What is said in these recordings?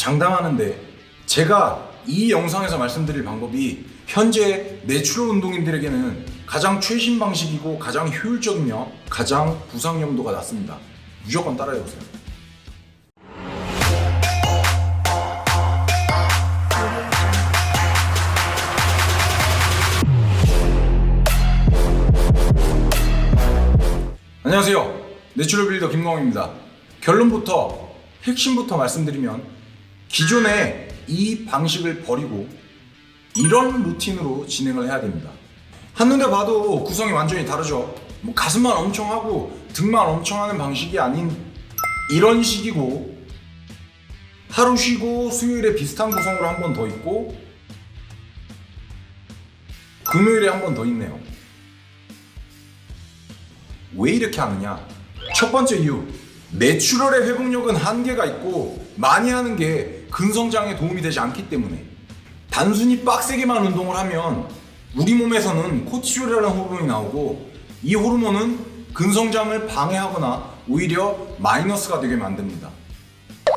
장담하는데 제가 이 영상에서 말씀드릴 방법이 현재 내추럴 운동인들에게는 가장 최신 방식이고 가장 효율적이며 가장 부상 염도가 낮습니다. 무조건 따라해보세요. 안녕하세요. 내추럴 빌더 김광입니다. 결론부터 핵심부터 말씀드리면 기존의 이 방식을 버리고 이런 루틴으로 진행을 해야 됩니다. 한눈에 봐도 구성이 완전히 다르죠. 뭐 가슴만 엄청 하고 등만 엄청 하는 방식이 아닌 이런 식이고 하루 쉬고 수요일에 비슷한 구성으로 한 번 더 있고 금요일에 한 번 더 있네요. 왜 이렇게 하느냐? 첫 번째 이유. 내추럴의 회복력은 한계가 있고 많이 하는 게 근성장에 도움이 되지 않기 때문에 단순히 빡세게만 운동을 하면 우리 몸에서는 코치올이라는 호르몬이 나오고 이 호르몬은 근성장을 방해하거나 오히려 마이너스가 되게 만듭니다.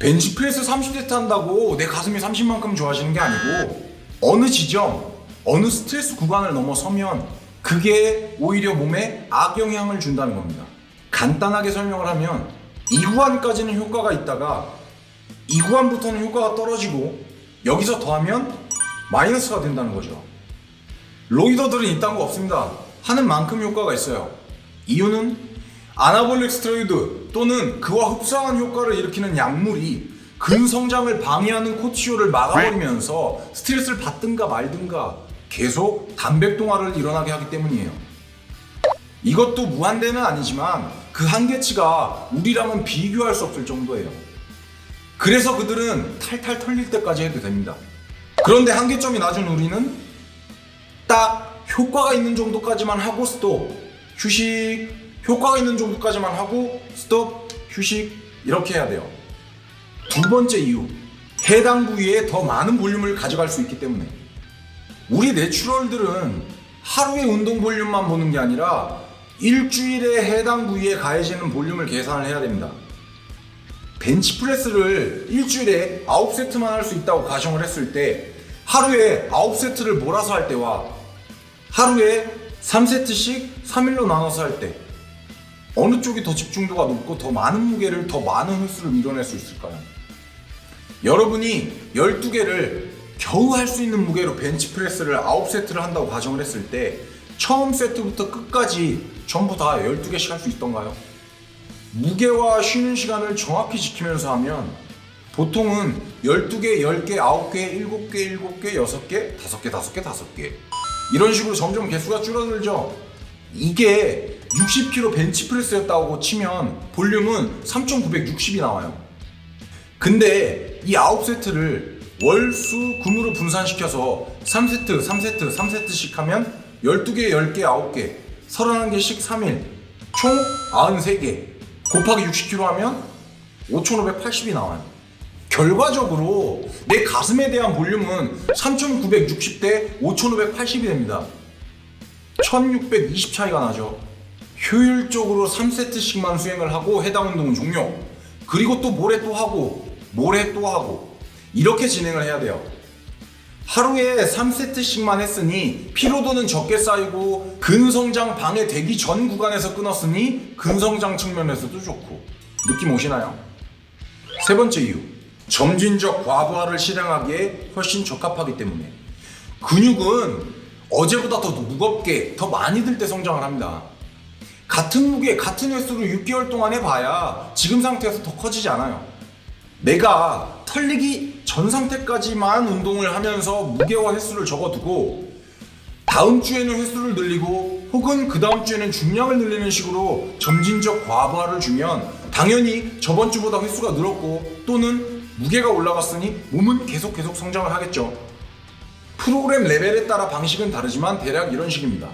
벤치프레스 30세트 한다고 내 가슴이 30만큼 좋아지는 게 아니고 어느 지점, 어느 스트레스 구간을 넘어서면 그게 오히려 몸에 악영향을 준다는 겁니다. 간단하게 설명을 하면 이 구간까지는 효과가 있다가 이 구간부터는 효과가 떨어지고 여기서 더하면 마이너스가 된다는 거죠. 로이더들은 이딴 거 없습니다. 하는 만큼 효과가 있어요. 이유는 아나볼릭 스테로이드 또는 그와 흡사한 효과를 일으키는 약물이 근성장을 방해하는 코치올을 막아버리면서 스트레스를 받든가 말든가 계속 단백동화를 일어나게 하기 때문이에요. 이것도 무한대는 아니지만 그 한계치가 우리랑은 비교할 수 없을 정도예요. 그래서 그들은 탈탈 털릴 때까지 해도 됩니다. 그런데 한계점이 낮은 우리는 딱 효과가 있는 정도까지만 하고 스톱, 휴식, 효과가 있는 정도까지만 하고 스톱, 휴식 이렇게 해야 돼요. 두 번째 이유, 해당 부위에 더 많은 볼륨을 가져갈 수 있기 때문에 우리 내추럴들은 하루의 운동 볼륨만 보는 게 아니라 일주일에 해당 부위에 가해지는 볼륨을 계산을 해야 됩니다. 벤치프레스를 일주일에 9세트만 할 수 있다고 가정을 했을 때 하루에 9세트를 몰아서 할 때와 하루에 3세트씩 3일로 나눠서 할 때 어느 쪽이 더 집중도가 높고 더 많은 무게를 더 많은 횟수를 밀어낼 수 있을까요? 여러분이 12개를 겨우 할 수 있는 무게로 벤치프레스를 9세트를 한다고 가정을 했을 때 처음 세트부터 끝까지 전부 다 12개씩 할 수 있던가요? 무게와 쉬는 시간을 정확히 지키면서 하면 보통은 12개, 10개, 9개, 7개, 7개, 6개, 5개, 5개, 5개 이런 식으로 점점 개수가 줄어들죠. 이게 60kg 벤치프레스였다고 치면 볼륨은 3,960이 나와요. 근데 이 9세트를 월 수 금으로 분산시켜서 3세트, 3세트, 3세트씩 하면 12개, 10개, 9개, 31개씩 3일, 총 93개 곱하기 60kg 하면 5,580이 나와요. 결과적으로 내 가슴에 대한 볼륨은 3,960대 5,580이 됩니다. 1,620 차이가 나죠. 효율적으로 3세트씩만 수행을 하고 해당 운동은 종료. 그리고 또 모레 또 하고 모레 또 하고 이렇게 진행을 해야 돼요. 하루에 3세트씩만 했으니 피로도는 적게 쌓이고 근성장 방해되기 전 구간에서 끊었으니 근성장 측면에서도 좋고. 느낌 오시나요? 세 번째 이유. 점진적 과부하를 실행하기에 훨씬 적합하기 때문에. 근육은 어제보다 더 무겁게 더 많이 들 때 성장을 합니다. 같은 무게 같은 횟수를 6개월 동안 해봐야 지금 상태에서 더 커지지 않아요. 내가 털리기 전 상태까지만 운동을 하면서 무게와 횟수를 적어두고 다음 주에는 횟수를 늘리고 혹은 그 다음 주에는 중량을 늘리는 식으로 점진적 과부하를 주면 당연히 저번 주보다 횟수가 늘었고 또는 무게가 올라갔으니 몸은 계속 계속 성장을 하겠죠. 프로그램 레벨에 따라 방식은 다르지만 대략 이런 식입니다.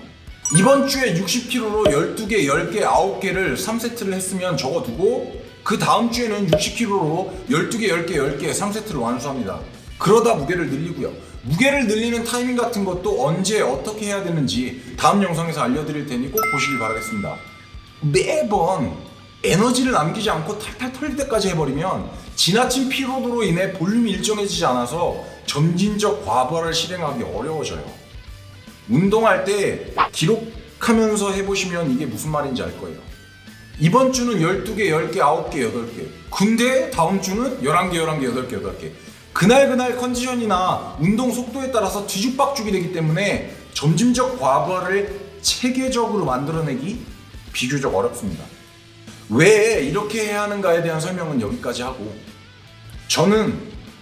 이번 주에 60kg로 12개, 10개, 9개를 3세트를 했으면 적어두고 그 다음 주에는 60kg로 12개, 10개, 10개 3세트를 완수합니다. 그러다 무게를 늘리고요. 무게를 늘리는 타이밍 같은 것도 언제 어떻게 해야 되는지 다음 영상에서 알려드릴 테니 꼭 보시길 바라겠습니다. 매번 에너지를 남기지 않고 탈탈 털릴 때까지 해버리면 지나친 피로도로 인해 볼륨이 일정해지지 않아서 점진적 과부하를 실행하기 어려워져요. 운동할 때 기록하면서 해보시면 이게 무슨 말인지 알 거예요. 이번 주는 12개, 10개, 9개, 8개. 근데 다음 주는 11개, 11개, 8개, 8개. 그날 그날 컨디션이나 운동 속도에 따라서 뒤죽박죽이 되기 때문에 점진적 과부하를 체계적으로 만들어내기 비교적 어렵습니다. 왜 이렇게 해야 하는가에 대한 설명은 여기까지 하고 저는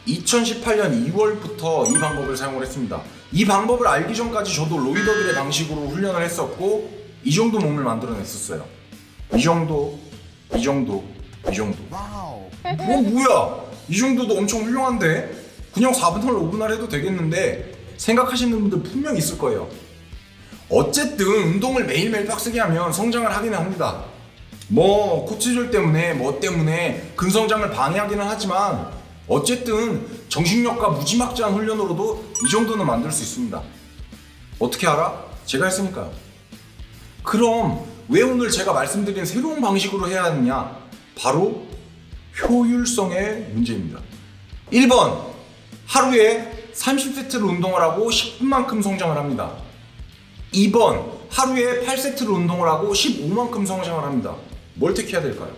2018년 2월부터 이 방법을 사용을 했습니다. 이 방법을 알기 전까지 저도 로이더들의 방식으로 훈련을 했었고 이 정도 몸을 만들어냈었어요. 이 정도, 이 정도, 이 정도. 뭐 뭐야? 이 정도도 엄청 훌륭한데 그냥 4분할 5분 할 해도 되겠는데 생각하시는 분들 분명 있을 거예요. 어쨌든 운동을 매일매일 빡세게 하면 성장을 하기는 합니다. 뭐 코치졸 때문에 뭐 때문에 근성장을 방해하기는 하지만 어쨌든 정신력과 무지막지한 훈련으로도 이 정도는 만들 수 있습니다. 어떻게 알아? 제가 했으니까요. 그럼 왜 오늘 제가 말씀드린 새로운 방식으로 해야 하느냐? 바로 효율성의 문제입니다. 1번 하루에 30세트를 운동을 하고 10분만큼 성장을 합니다. 2번 하루에 8세트를 운동을 하고 15만큼 성장을 합니다. 뭘 택해야 될까요?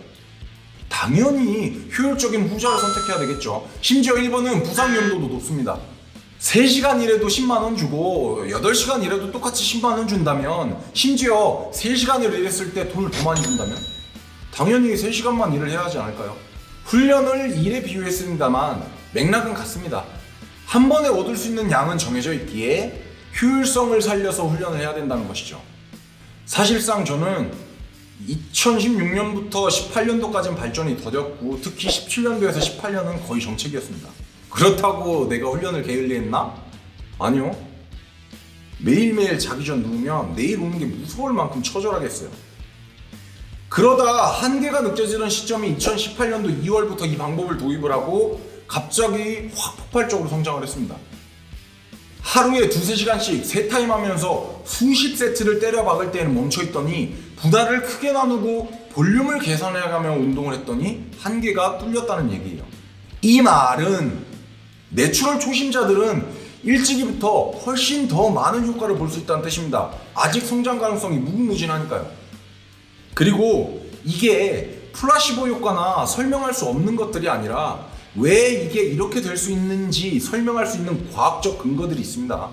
당연히 효율적인 후자를 선택해야 되겠죠. 심지어 1번은 부상 위험도도 높습니다. 3시간 일해도 10만원 주고 8시간 일해도 똑같이 10만원 준다면 심지어 3시간을 일했을 때 돈을 더 많이 준다면 당연히 3시간만 일을 해야 하지 않을까요? 훈련을 일에 비유했습니다만 맥락은 같습니다. 한 번에 얻을 수 있는 양은 정해져 있기에 효율성을 살려서 훈련을 해야 된다는 것이죠. 사실상 저는 2016년부터 18년도까지는 발전이 더뎠고 특히 17년도에서 18년은 거의 정책이었습니다. 그렇다고 내가 훈련을 게을리했나? 아니요. 매일매일 자기 전 누우면 내일 오는 게 무서울 만큼 처절하겠어요. 그러다 한계가 느껴지는 시점이 2018년도 2월부터 이 방법을 도입을 하고 갑자기 확 폭발적으로 성장을 했습니다. 하루에 두세 시간씩 세 타임 하면서 수십 세트를 때려 박을 때는 멈춰 있더니 분할을 크게 나누고 볼륨을 계산해가며 운동을 했더니 한계가 뚫렸다는 얘기예요. 이 말은 내추럴 초심자들은 일찍이부터 훨씬 더 많은 효과를 볼 수 있다는 뜻입니다. 아직 성장 가능성이 무궁무진하니까요. 그리고 이게 플라시보 효과나 설명할 수 없는 것들이 아니라 왜 이게 이렇게 될 수 있는지 설명할 수 있는 과학적 근거들이 있습니다.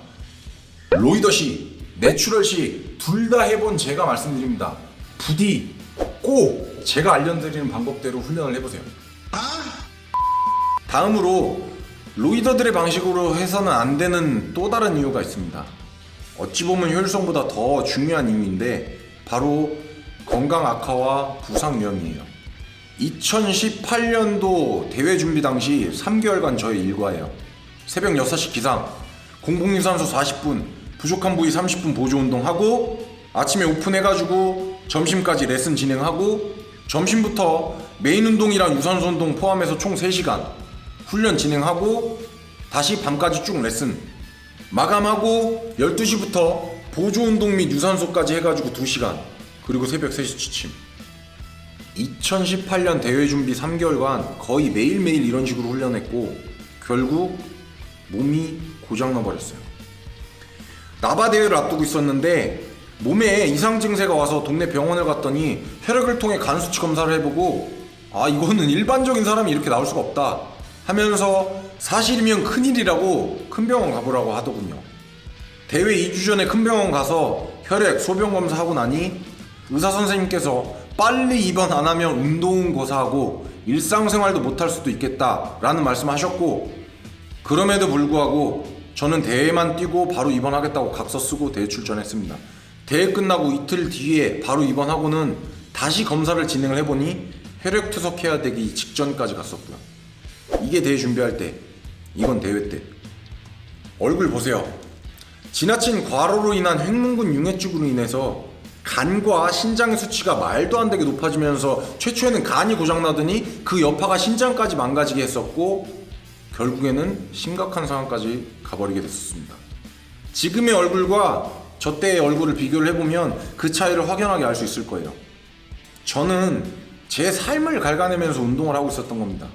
로이더시, 내추럴시 둘 다 해본 제가 말씀드립니다. 부디 꼭 제가 알려드리는 방법대로 훈련을 해보세요. 다음으로 로이더들의 방식으로 해서는 안 되는 또 다른 이유가 있습니다. 어찌 보면 효율성보다 더 중요한 이유인데 바로 건강 악화와 부상 위험이에요. 2018년도 대회 준비 당시 3개월간 저의 일과예요. 새벽 6시 기상, 공복 유산소 40분, 부족한 부위 30분 보조 운동하고 아침에 오픈해가지고 점심까지 레슨 진행하고 점심부터 메인 운동이랑 유산소 운동 포함해서 총 3시간 훈련 진행하고 다시 밤까지 쭉 레슨 마감하고 12시부터 보조 운동 및 유산소까지 해가지고 2시간 그리고 새벽 3시 취침 2018년 대회 준비 3개월간 거의 매일매일 이런 식으로 훈련했고 결국 몸이 고장나 버렸어요. 나바 대회를 앞두고 있었는데 몸에 이상 증세가 와서 동네 병원을 갔더니 혈액을 통해 간 수치 검사를 해보고 아 이거는 일반적인 사람이 이렇게 나올 수가 없다 하면서 사실이면 큰일이라고 큰 병원 가보라고 하더군요. 대회 2주 전에 큰 병원 가서 혈액, 소변 검사하고 나니 의사 선생님께서 빨리 입원 안 하면 운동은 고사하고 일상생활도 못할 수도 있겠다라는 말씀하셨고 그럼에도 불구하고 저는 대회만 뛰고 바로 입원하겠다고 각서 쓰고 대회 출전했습니다. 대회 끝나고 이틀 뒤에 바로 입원하고는 다시 검사를 진행을 해보니 혈액 투석해야 되기 직전까지 갔었고요. 이게 대회 준비할 때, 이건 대회 때. 얼굴 보세요. 지나친 과로로 인한 횡문근 융해증으로 인해서 간과 신장의 수치가 말도 안 되게 높아지면서 최초에는 간이 고장나더니 그 여파가 신장까지 망가지게 했었고 결국에는 심각한 상황까지 가버리게 됐었습니다. 지금의 얼굴과 저 때의 얼굴을 비교를 해보면 그 차이를 확연하게 알 수 있을 거예요. 저는 제 삶을 갉아내면서 운동을 하고 있었던 겁니다.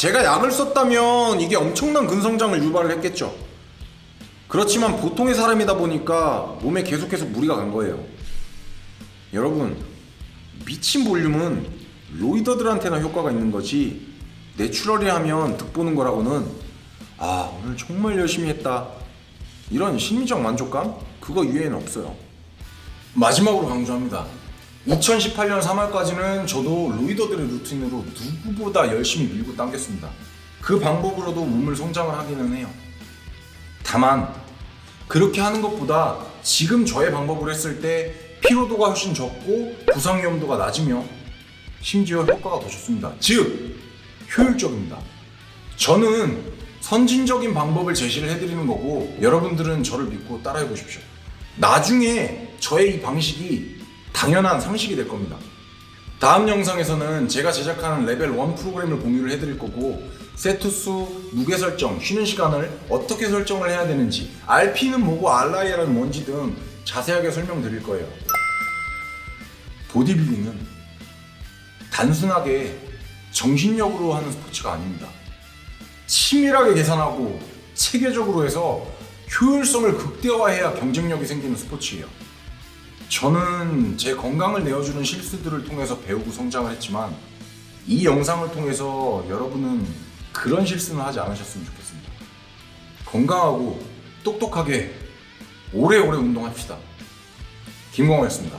제가 약을 썼다면 이게 엄청난 근성장을 유발을 했겠죠. 그렇지만 보통의 사람이다 보니까 몸에 계속해서 무리가 간 거예요. 여러분, 미친 볼륨은 로이더들한테나 효과가 있는 거지 내추럴이 하면 득보는 거라고는 아 오늘 정말 열심히 했다 이런 심리적 만족감 그거 이외에는 없어요. 마지막으로 강조합니다. 2018년 3월까지는 저도 로이더들의 루틴으로 누구보다 열심히 밀고 당겼습니다. 그 방법으로도 몸을 성장을 하기는 해요. 다만 그렇게 하는 것보다 지금 저의 방법을 했을 때 피로도가 훨씬 적고 부상 위험도가 낮으며 심지어 효과가 더 좋습니다. 즉 효율적입니다. 저는 선진적인 방법을 제시를 해드리는 거고 여러분들은 저를 믿고 따라해 보십시오. 나중에 저의 이 방식이 당연한 상식이 될 겁니다. 다음 영상에서는 제가 제작하는 레벨 1 프로그램을 공유를 해드릴 거고 세트 수, 무게 설정, 쉬는 시간을 어떻게 설정을 해야 되는지 RP는 뭐고 RIR은 뭔지 등 자세하게 설명드릴 거예요. 보디빌딩은 단순하게 정신력으로 하는 스포츠가 아닙니다. 치밀하게 계산하고 체계적으로 해서 효율성을 극대화해야 경쟁력이 생기는 스포츠예요. 저는 제 건강을 내어주는 실수들을 통해서 배우고 성장을 했지만 이 영상을 통해서 여러분은 그런 실수는 하지 않으셨으면 좋겠습니다. 건강하고 똑똑하게 오래오래 운동합시다. 김광호였습니다.